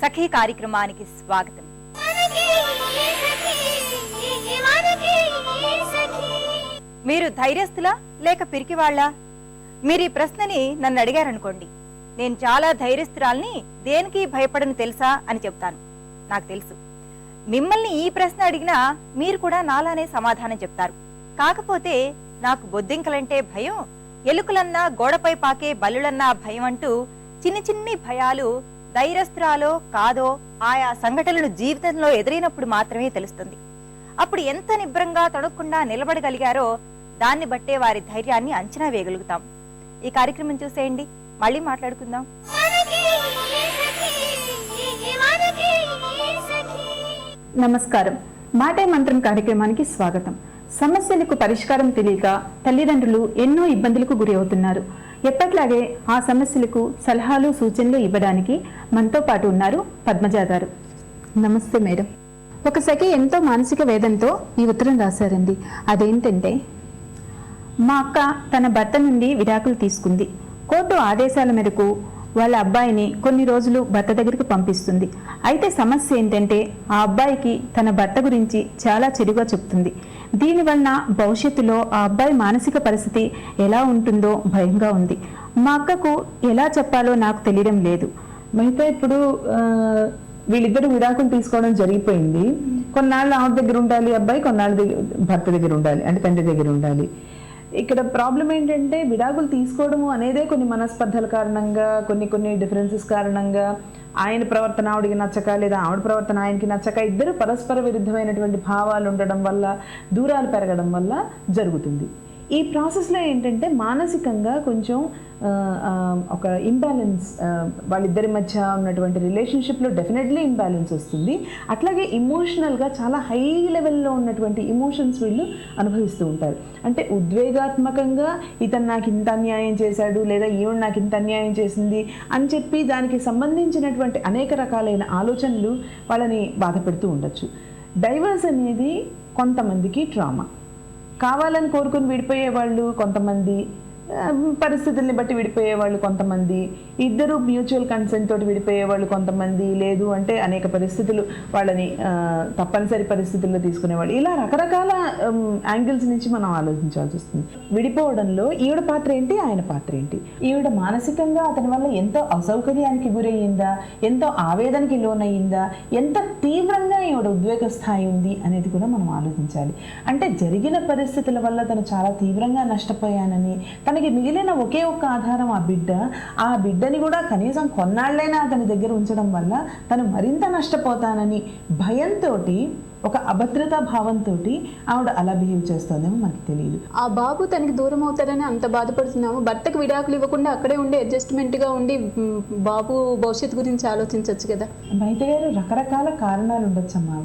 సఖీ కార్యక్రమానికి స్వాగతం. మీరు ధైర్యస్తులా లేక పిరికివాళ్ళా మీరు ఈ ప్రశ్నని నన్ను అడిగారనుకోండి. నేను చాలా ధైర్యస్తురాల్ని దేనికి భయపడను తెలుసా అని చెప్తాను. నాకు తెలుసు. మిమ్మల్ని ఈ ప్రశ్న అడిగినా మీరు కూడా నాలానే సమాధానం చెప్తారు. కాకపోతే నాకు బొద్దింకలంటే భయం ఎలుకలన్నా గోడపై పాకే బల్లులన్నా భయం అంటూ చిన్ని చిన్ని భయాలు ధైర్యస్త్రాలో కాదో ఆయా సంఘటనలు జీవితంలో ఎదురైనప్పుడు మాత్రమే తెలుస్తుంది. అప్పుడు ఎంత నిబ్రంగా తొడగకుండా నిలబడగలిగారో దాన్ని బట్టే వారి ధైర్యాన్ని అంచనా వేయగలుగుతాం. ఈ కార్యక్రమం చూసేయండి. మళ్ళీ మాట్లాడుకుందాం. నమస్కారం. మాటే మంత్రం కార్యక్రమానికి స్వాగతం. సమస్యలకు పరిష్కారం తెలియక తల్లిదండ్రులు ఎన్నో ఇబ్బందులకు గురి అవుతున్నారు. ఎప్పట్లాగే ఆ సమస్యలకు సలహాలు సూచనలు ఇవ్వడానికి మనతో పాటు ఉన్నారు పద్మజ గారు. నమస్తే మేడం. ఒక సఖి ఎంతో మానసిక వేదంతో ఈ ఉత్తరం రాశారండి. అదేంటంటే మా అక్క తన భర్త నుండి విడాకులు తీసుకుంది. కోర్టు ఆదేశాల మేరకు వాళ్ళ అబ్బాయిని కొన్ని రోజులు భర్త దగ్గరికి పంపిస్తుంది. అయితే సమస్య ఏంటంటే ఆ అబ్బాయికి తన భర్త గురించి చాలా చెడుగా చెప్తుంది. దీనివలన భవిష్యత్తులో ఆ అబ్బాయి మానసిక పరిస్థితి ఎలా ఉంటుందో భయంగా ఉంది. మా అక్కకు ఎలా చెప్పాలో నాకు తెలియడం లేదు. మిగతా ఇప్పుడు ఆ, వీళ్ళిద్దరు విడాకులు తీసుకోవడం జరిగిపోయింది. కొన్నాళ్ళు ఆవిడ దగ్గర ఉండాలి అబ్బాయి కొన్నాళ్ళ దగ్గర భర్త దగ్గర ఉండాలి అంటే తండ్రి దగ్గర ఉండాలి. ఇక్కడ ప్రాబ్లం ఏంటంటే విడాకులు తీసుకోవడము అనేదే కొన్ని మనస్పర్ధల కారణంగా కొన్ని కొన్ని డిఫరెన్సెస్ కారణంగా ఆయన ప్రవర్తన ఆవిడికి నచ్చక లేదా ఆవిడ ప్రవర్తన ఆయనకి నచ్చక ఇద్దరు పరస్పర విరుద్ధమైనటువంటి భావాలు ఉండడం వల్ల దూరాలు పెరగడం వల్ల జరుగుతుంది. ఈ ప్రాసెస్లో ఏంటంటే మానసికంగా కొంచెం ఒక ఇంబ్యాలెన్స్ వాళ్ళిద్దరి మధ్య ఉన్నటువంటి రిలేషన్షిప్లో డెఫినెట్లీ ఇంబ్యాలెన్స్ వస్తుంది. అట్లాగే ఇమోషనల్గా చాలా హై లెవెల్లో ఉన్నటువంటి ఇమోషన్స్ వీళ్ళు అనుభవిస్తూ ఉంటారు. అంటే ఉద్వేగాత్మకంగా ఇతను నాకు ఇంత అన్యాయం చేశాడు లేదా ఈవిడ నాకు ఇంత అన్యాయం చేసింది అని చెప్పి దానికి సంబంధించినటువంటి అనేక రకాలైన ఆలోచనలు వాళ్ళని బాధపెడుతూ ఉండొచ్చు. డైవర్స్ అనేది కొంతమందికి ట్రామా కావాలని కోరుకుని విడిపోయే వాళ్ళు కొంతమంది ఆ, పరిస్థితుల్ని బట్టి విడిపోయే వాళ్ళు కొంతమంది. ఇద్దరు మ్యూచువల్ కన్సెంట్ తోటి విడిపోయే వాళ్ళు కొంతమంది లేదు అంటే అనేక పరిస్థితులు వాళ్ళని తప్పనిసరి పరిస్థితుల్లో తీసుకునేవాళ్ళు. ఇలా రకరకాల యాంగిల్స్ నుంచి మనం ఆలోచించాల్సి వస్తుంది. విడిపోవడంలో ఈవిడ పాత్ర ఏంటి? ఆయన పాత్ర ఏంటి? ఈవిడ మానసికంగా అతని వల్ల ఎంతో అసౌకర్యానికి గురయ్యిందా ఎంతో ఆవేదనకి లోనయ్యిందా ఎంత తీవ్రంగా ఈవిడ ఉద్వేగ స్థాయి ఉంది అనేది కూడా మనం ఆలోచించాలి. అంటే జరిగిన పరిస్థితుల వల్ల తను చాలా తీవ్రంగా నష్టపోయానని తనకి మిగిలిన ఒకే ఒక్క ఆధారం ఆ బిడ్డ. ఆ బిడ్డ బిడ్డని కూడా కనీసం కొన్నాళ్ళైనా అతని దగ్గర ఉంచడం వల్ల తను మరింత నష్టపోతానని భయంతో ఒక అభద్రతా భావంతో ఆవిడ అలా బిహేవ్ చేస్తోందేమో మనకి తెలియదు ఆ బాబు తనకి దూరం అవుతాడని అంత బాధపడుతున్నాము. భర్తకు విడాకులు ఇవ్వకుండా అక్కడే ఉండి అడ్జస్ట్మెంట్గా ఉండి బాబు భవిష్యత్తు గురించి ఆలోచించవచ్చు కదా. బయట గారు రకరకాల కారణాలు ఉండొచ్చమ్మా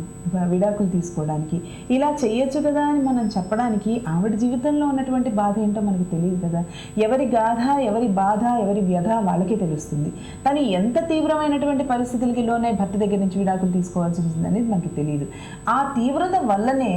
విడాకులు తీసుకోవడానికి. ఇలా చేయొచ్చు కదా అని మనం చెప్పడానికి ఆవిడ జీవితంలో ఉన్నటువంటి బాధ ఏంటో మనకు తెలియదు కదా. ఎవరి గాథ ఎవరి బాధ ఎవరి వ్యధ వాళ్ళకే తెలుస్తుంది. కానీ ఎంత తీవ్రమైనటువంటి పరిస్థితులకి లోనే భర్త దగ్గర నుంచి విడాకులు తీసుకోవాల్సి వస్తుంది అనేది మనకి తెలియదు ఆ తీవ్రత వల్లనే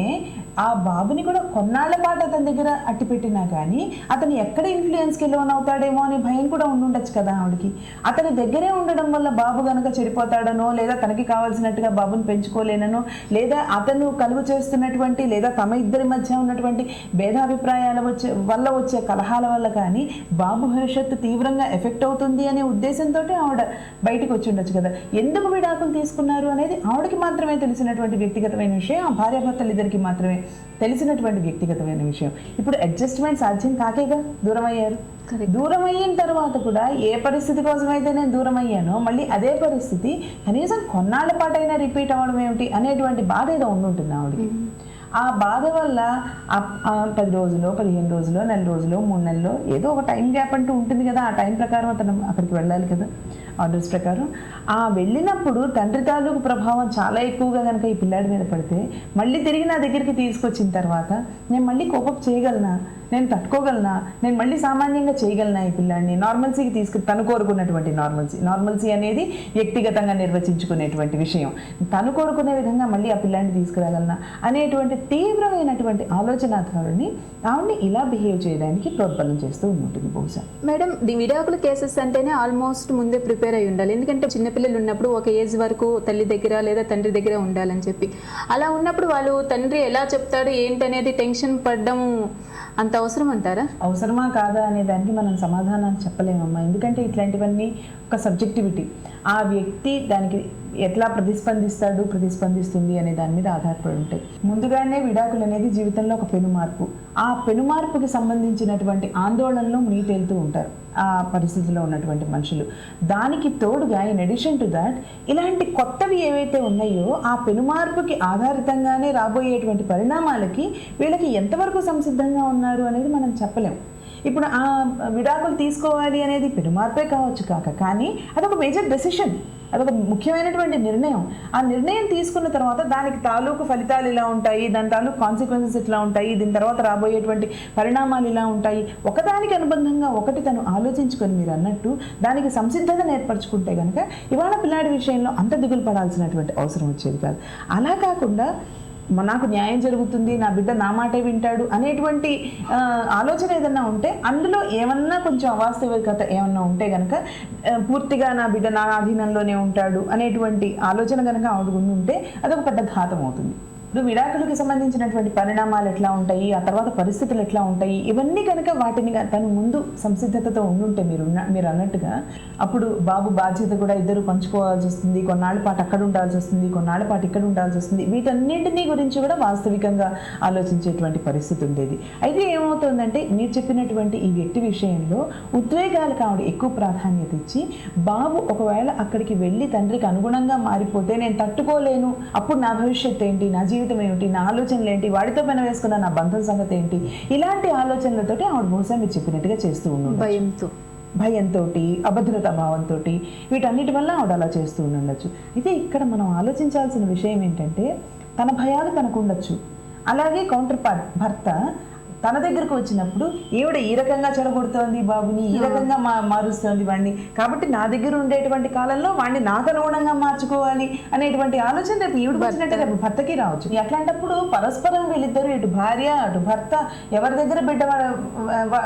ఆ బాబుని కూడా కొన్నాళ్ళ పాటు అతని దగ్గర అట్టిపెట్టినా కానీ అతను ఎక్కడ ఇన్ఫ్లుయెన్స్కి లోన్ అవుతాడేమో అనే భయం కూడా ఉండుండొచ్చు కదా ఆవిడకి. అతని దగ్గరే ఉండడం వల్ల బాబు గనుక చెడిపోతాడనో లేదా తనకి కావాల్సినట్టుగా బాబుని పెంచుకోలేననో లేదా అతను కలుగు చేస్తున్నటువంటి లేదా తమ ఇద్దరి మధ్య ఉన్నటువంటి భేదాభిప్రాయాల వచ్చే వల్ల వచ్చే కలహాల వల్ల కానీ బాబు భవిష్యత్తు తీవ్రంగా ఎఫెక్ట్ అవుతుంది అనే ఉద్దేశంతో ఆవిడ బయటకు వచ్చి ఉండొచ్చు కదా. ఎందుకు విడాకులు తీసుకున్నారు అనేది ఆవిడకి మాత్రమే తెలిసినటువంటి వ్యక్తిగతమైన విషయం ఆ భార్యాభర్తలు ఇద్దరికి మాత్రమే. తెలిసినటువంటి వ్యక్తిగతమైన విషయం. ఇప్పుడు అడ్జస్ట్మెంట్ సాధ్యం కాకేగా? దూరం అయ్యారు దూరం అయిన తర్వాత కూడా ఏ పరిస్థితి కోసం అయితే నేను దూరం అయ్యానో మళ్ళీ అదే పరిస్థితి కనీసం కొన్నాళ్ళ పాటైనా రిపీట్ అవ్వడం ఏమిటి అనేటువంటి బాధ ఏదో ఉండుంటుంది ఆవిడకి. ఆ బాధ వల్ల పది రోజులు పదిహేను రోజులు నెల రోజులు మూడు నెలలు ఏదో ఒక టైం గ్యాప్ అంటూ ఉంటుంది కదా. ఆ టైం ప్రకారం అతను అక్కడికి వెళ్ళాలి కదా. ఆర్డర్స్ ప్రకారం. ఆ వెళ్ళినప్పుడు తండ్రి తాలూకు ప్రభావం చాలా ఎక్కువగా కనుక ఈ పిల్లాడి మీద పడితే మళ్ళీ తిరిగి నా దగ్గరికి తీసుకొచ్చిన తర్వాత నేను మళ్ళీ కోపం చేయగలనా? నేను తట్టుకోగలనా? నేను మళ్ళీ సామాన్యంగా చేయగలనా ఈ పిల్లాడిని? నార్మల్సీకి తీసుకు తను కోరుకున్నటువంటి నార్మల్సీ నార్మల్సీ అనేది వ్యక్తిగతంగా నిర్వచించుకునేటువంటి విషయం. తను కోరుకునే విధంగా మళ్ళీ ఆ పిల్లాడిని తీసుకురాగలనా? అనేటువంటి తీవ్రమైనటువంటి ఆలోచన ధోరణి ఆవిడ్ని ఇలా బిహేవ్ చేయడానికి ప్రోద్బలం చేస్తూ ఉంటుంది బహుశా. మేడం ది విడాకుల కేసెస్ అంటేనే ఆల్మోస్ట్ ముందే ప్రిపేర్ అయి ఉండాలి. ఎందుకంటే చిన్నపిల్లలు ఉన్నప్పుడు ఒక ఏజ్ వరకు తల్లి దగ్గర లేదా తండ్రి దగ్గర ఉండాలని చెప్పి. అలా ఉన్నప్పుడు వాళ్ళు తండ్రి ఎలా చెప్తాడు ఏంటనేది టెన్షన్ పడడం అంత అవసరం అంటారా అవసరమా కాదా అనే దానికి మనం సమాధానాన్ని చెప్పలేమమ్మా. ఎందుకంటే ఇట్లాంటివన్నీ ఒక సబ్జెక్టివిటీ. ఆ వ్యక్తి దానికి ఎట్లా ప్రతిస్పందిస్తాడు ప్రతిస్పందిస్తుంది అనే దాని మీద ఆధారపడి ఉంటాయి. ముందుగానే విడాకులు అనేది జీవితంలో ఒక పెను మార్పు. ఆ పెనుమార్పుకి సంబంధించినటువంటి ఆందోళనలో మునిగితేలుతూ ఉంటారు. ఆ పరిస్థితిలో ఉన్నటువంటి మనుషులు. దానికి తోడుగా ఇన్ అడిషన్ టు దాట్ ఇలాంటి కొత్తవి ఏవైతే ఉన్నాయో ఆ పెనుమార్పుకి ఆధారితంగానే రాబోయేటువంటి పరిణామాలకి వీళ్ళకి ఎంతవరకు సంసిద్ధంగా ఉన్నారు అనేది మనం చెప్పలేం. ఇప్పుడు ఆ విడాకులు తీసుకోవాలి అనేది పెనుమార్పే కావచ్చు కాక కానీ అదొక మేజర్ డెసిషన్ అదొక ముఖ్యమైనటువంటి నిర్ణయం. ఆ నిర్ణయం తీసుకున్న తర్వాత దానికి తాలూకు ఫలితాలు ఇలా ఉంటాయి దాని తాలూకు కాన్సిక్వెన్సెస్ ఇట్లా ఉంటాయి దీని తర్వాత రాబోయేటువంటి పరిణామాలు ఇలా ఉంటాయి. ఒకదానికి అనుబంధంగా ఒకటి తను ఆలోచించుకొని మీరు అన్నట్టు దానికి సంసిద్ధతను ఏర్పరచుకుంటే కనుక ఇవాళ పిల్లాడి విషయంలో అంత దిగులు పడాల్సినటువంటి అవసరం వచ్చేది కాదు. అలా కాకుండా నాకు న్యాయం జరుగుతుంది నా బిడ్డ నా మాటే వింటాడు అనేటువంటి ఆలోచన ఏదన్నా ఉంటే అందులో ఏమన్నా కొంచెం అవాస్తవికత ఏమన్నా ఉంటే గనక పూర్తిగా నా బిడ్డ నా అధీనంలోనే ఉంటాడు అనేటువంటి ఆలోచన కనుక ఆవిడ ఉంటే అదొక పెద్ద ఘాతం అవుతుంది ఇప్పుడు విడాకులకు సంబంధించినటువంటి పరిణామాలు ఎట్లా ఉంటాయి ఆ తర్వాత పరిస్థితులు ఎట్లా ఉంటాయి ఇవన్నీ కనుక వాటిని తను ముందు సంసిద్ధతతో ఉండుంటే మీరు మీరు అన్నట్టుగా అప్పుడు బాబు బాధ్యత కూడా ఇద్దరు పంచుకోవాల్సి వస్తుంది కొన్నాళ్ళ పాటు అక్కడ ఉండాల్సి వస్తుంది కొన్నాళ్ళ పాటు ఇక్కడ ఉండాల్సి వస్తుంది. వీటన్నింటినీ గురించి కూడా వాస్తవికంగా ఆలోచించేటువంటి పరిస్థితి ఉండేది. అయితే ఏమవుతుందంటే మీరు చెప్పినటువంటి ఈ వ్యక్తి విషయంలో ఉద్వేగాలకు ఆవిడ ఎక్కువ ప్రాధాన్యత ఇచ్చి బాబు ఒకవేళ అక్కడికి వెళ్ళి తండ్రికి అనుగుణంగా మారిపోతే నేను తట్టుకోలేను అప్పుడు నా భవిష్యత్ ఏంటి నా జీవితం ఏమిటి? నా ఆలోచనలు ఏంటి? వాడితో పని వేసుకున్న నా బంధం సంగతి ఏంటి? ఇలాంటి ఆలోచనలతోటి ఆవిడ బహుశా మీరు చెప్పినట్టుగా చేస్తూ ఉన్నాడు భయంతో. భయంతో అభద్రతా భావంతో వీటన్నిటి వల్ల ఆవిడ అలా చేస్తూ ఉండొచ్చు. అయితే ఇక్కడ మనం ఆలోచించాల్సిన విషయం ఏంటంటే తన భయాలు తనకు ఉండొచ్చు. అలాగే కౌంటర్ పార్ట్ భర్త తన దగ్గరకు వచ్చినప్పుడు ఈవిడ ఈ రకంగా చెడగొడుతోంది బాబుని ఈ రకంగా మా మారుస్తోంది వాడిని కాబట్టి నా దగ్గర ఉండేటువంటి కాలంలో వాడిని నాకు అనుగుణంగా మార్చుకోవాలి అనేటువంటి ఆలోచన రేపు ఈవిడ వచ్చినట్టే రేపు భర్తకి రావచ్చు. అట్లాంటప్పుడు పరస్పరం వీళ్ళిద్దరు ఇటు భార్య అటు భర్త ఎవరి దగ్గర బిడ్డ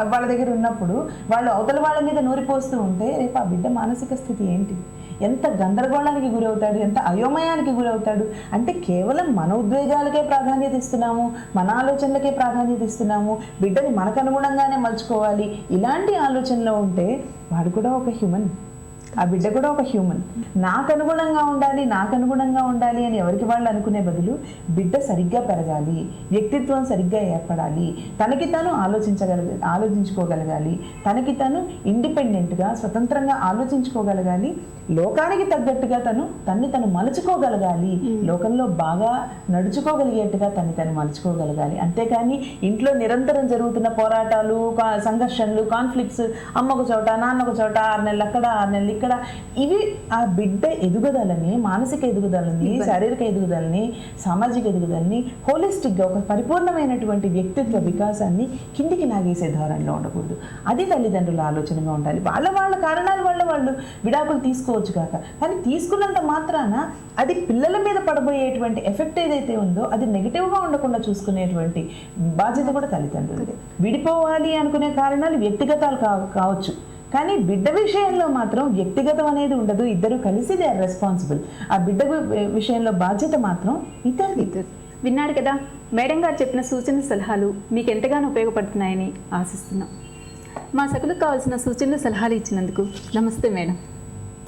వాళ్ళ దగ్గర ఉన్నప్పుడు వాళ్ళు అవతల వాళ్ళ మీద నూరిపోస్తూ ఉంటే రేపు ఆ బిడ్డ మానసిక స్థితి ఏంటి? ఎంత గందరగోళానికి గురవుతాడు ఎంత అయోమయానికి గురవుతాడు? అంటే కేవలం మన ఉద్వేగాలకే ప్రాధాన్యత ఇస్తున్నాము మన ఆలోచనలకే ప్రాధాన్యత ఇస్తున్నాము బిడ్డని మనకు అనుగుణంగానే మలుచుకోవాలి. ఇలాంటి ఆలోచనలో ఉంటే వాడు కూడా ఒక హ్యూమన్ ఆ బిడ్డ కూడా ఒక హ్యూమన్ నాకు అనుగుణంగా ఉండాలి నాకు అనుగుణంగా ఉండాలి అని ఎవరికి వాళ్ళు అనుకునే బదులు బిడ్డ సరిగ్గా పెరగాలి వ్యక్తిత్వం సరిగ్గా ఏర్పడాలి తనకి తాను ఆలోచించగలగ ఆలోచించుకోగలగాలి తనకి తను ఇండిపెండెంట్గా స్వతంత్రంగా ఆలోచించుకోగలగాలి లోకానికి తగ్గట్టుగా తను తన్ని తను మలుచుకోగలగాలి. లోకంలో బాగా నడుచుకోగలిగేట్టుగా తన్ని తను మలుచుకోగలగాలి. అంతేకాని ఇంట్లో నిరంతరం జరుగుతున్న పోరాటాలు సంఘర్షణలు కాన్ఫ్లిక్ట్స్ అమ్మొక చోట నాన్నొక చోట ఆరు నెలలు అక్కడ ఆరు నెలలు ఇక్కడ ఇవి ఆ బిడ్డ ఎదుగుదలని మానసిక ఎదుగుదలని శారీరక ఎదుగుదలని సామాజిక ఎదుగుదలని హోలిస్టిక్గా ఒక పరిపూర్ణమైనటువంటి వ్యక్తిత్వ వికాసాన్ని కిందికి లాగేసే ధోరణిలో ఉండకూడదు. అది తల్లిదండ్రుల ఆలోచనగా ఉండాలి. వాళ్ళ వాళ్ళ కారణాల వల్ల వాళ్ళు విడాకులు తీసుకోవచ్చు కాక కానీ తీసుకున్నంత మాత్రాన అది పిల్లల మీద పడబోయేటువంటి ఎఫెక్ట్ ఏదైతే ఉందో అది నెగిటివ్గా ఉండకుండా చూసుకునేటువంటి బాధ్యత కూడా తల్లిదండ్రులది. విడిపోవాలి అనుకునే కారణాలు వ్యక్తిగతాలు కావచ్చు. కానీ బిడ్డ విషయంలో మాత్రం వ్యక్తిగతం అనేది ఉండదు. ఇద్దరు కలిసి దే ఆర్ రెస్పాన్సిబుల్. ఆ బిడ్డ విషయంలో బాధ్యత మాత్రం ఇద్దరిది విన్నాడు కదా మేడం గారు చెప్పిన సూచన సలహాలు మీకు ఎంతగానో ఉపయోగపడుతున్నాయని ఆశిస్తున్నాం. మా సకులకు కావాల్సిన సూచనలు సలహాలు ఇచ్చినందుకు నమస్తే మేడం.